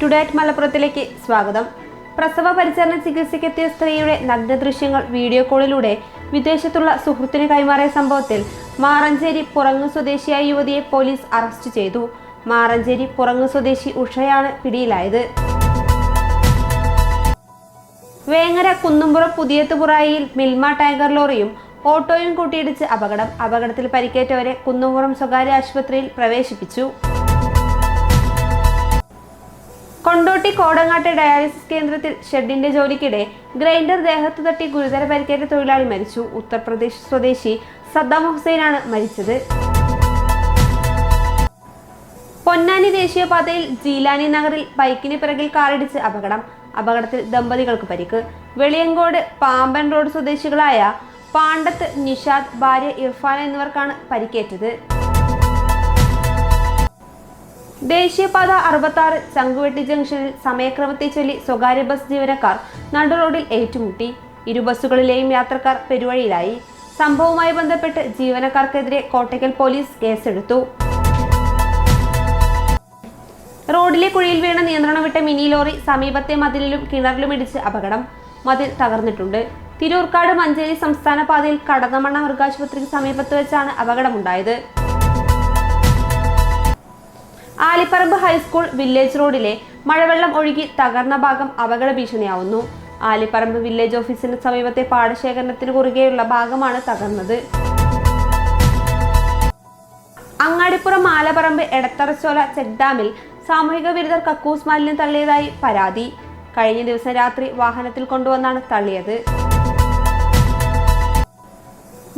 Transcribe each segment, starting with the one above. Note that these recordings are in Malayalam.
ടുഡേറ്റ് മലപ്പുറത്തിലേക്ക് സ്വാഗതം. പ്രസവ പരിചരണ ചികിത്സയ്ക്കെത്തിയ സ്ത്രീയുടെ നഗ്ന ദൃശ്യങ്ങൾ വീഡിയോ കോളിലൂടെ വിദേശത്തുള്ള സുഹൃത്തിന് കൈമാറിയ സംഭവത്തിൽ മാറഞ്ചേരി പുറങ്ങ് സ്വദേശിയായ യുവതിയെ പോലീസ് അറസ്റ്റ് ചെയ്തു. മാറഞ്ചേരി പുറങ്ങ് സ്വദേശി ഉഷയാണ് പിടിയിലായത്. വേങ്ങര കുന്നുംപുറം പുതിയത്തുപുറായിയിൽ മിൽമ ടാങ്കർ ലോറിയും ഓട്ടോയും കൂട്ടിയിടിച്ച് അപകടം. അപകടത്തിൽ പരിക്കേറ്റവരെ കുന്നുംപുറം സ്വകാര്യ ആശുപത്രിയിൽ പ്രവേശിപ്പിച്ചു. കൊണ്ടോട്ടി കോടങ്ങാട്ടെ ഡയാലിസിസ് കേന്ദ്രത്തിൽ ഷെഡിന്റെ ജോലിക്കിടെ ഗ്രൈൻഡർ ദേഹത്തു തട്ടി ഗുരുതര പരിക്കേറ്റ തൊഴിലാളി മരിച്ചു. ഉത്തർപ്രദേശ് സ്വദേശി സദ്ദാം ഹുസൈനാണ് മരിച്ചത്. പൊന്നാനി ദേശീയപാതയിൽ ജീലാനി നഗറിൽ ബൈക്കിന് പിറകിൽ കാറിടിച്ച് അപകടം. അപകടത്തിൽ ദമ്പതികൾക്ക് പരിക്ക്. വെളിയങ്കോട് പാമ്പൻ റോഡ് സ്വദേശികളായ പാണ്ടത്ത് നിഷാദ് ഭാര്യ ഇർഫാൻ എന്നിവർക്കാണ് പരിക്കേറ്റത്. ദേശീയപാത അറുപത്താറ് ചങ്കുവെട്ടി ജംഗ്ഷനിൽ സമയക്രമത്തെ ചൊല്ലി സ്വകാര്യ ബസ് ജീവനക്കാർ നടു റോഡിൽ ഏറ്റുമുട്ടി. ഇരു ബസ്സുകളിലെയും യാത്രക്കാർ പെരുവഴിയിലായി. സംഭവവുമായി ബന്ധപ്പെട്ട് ജീവനക്കാർക്കെതിരെ കോട്ടയ്ക്കൽ പോലീസ് കേസെടുത്തു. റോഡിലെ കുഴിയിൽ വീണ നിയന്ത്രണം വിട്ട മിനി ലോറി സമീപത്തെ മതിലിലും കിണറിലും ഇടിച്ച് അപകടം. മതിൽ തകർന്നിട്ടുണ്ട്. തിരൂർക്കാട് മഞ്ചേരി സംസ്ഥാന പാതയിൽ കടന്നമണ്ണ മൃഗാശുപത്രിക്ക് സമീപത്ത് വെച്ചാണ് അപകടമുണ്ടായത്. ആലിപ്പറമ്പ് ഹൈസ്കൂൾ വില്ലേജ് റോഡിലെ മഴവെള്ളം ഒഴുകി തകർന്ന ഭാഗം അപകട ഭീഷണിയാവുന്നു. ആലിപ്പറമ്പ് വില്ലേജ് ഓഫീസിന് സമീപത്തെ പാടശേഖരണത്തിന് കുറുകെയുള്ള ഭാഗമാണ് തകർന്നത്. അങ്ങാടിപ്പുറം മാലപ്പറമ്പ് എടത്തറച്ചോല ചെക്ക് ഡാമിൽ സാമൂഹിക വിരുദ്ധർ കക്കൂസ് മാലിന്യം തള്ളിയതായി പരാതി. കഴിഞ്ഞ ദിവസം രാത്രി വാഹനത്തിൽ കൊണ്ടുവന്നാണ് തള്ളിയത്.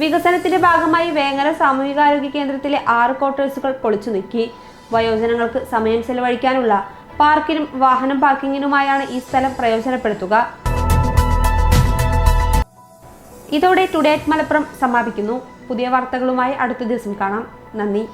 വികസനത്തിന്റെ ഭാഗമായി വേങ്ങര സാമൂഹികാരോഗ്യ കേന്ദ്രത്തിലെ ആറ് ക്വാർട്ടേഴ്സുകൾ പൊളിച്ചു നീക്കി. വയോജനങ്ങൾക്ക് സമയം ചെലവഴിക്കാനുള്ള പാർക്കിനും വാഹനം പാർക്കിങ്ങിനുമായാണ് ഈ സ്ഥലം പ്രയോജനപ്പെടുത്തുക. ഇതോടെ ടുഡേറ്റ് മലപ്പുറം സമാപിക്കുന്നു. പുതിയ വാർത്തകളുമായി അടുത്ത ദിവസം കാണാം. നന്ദി.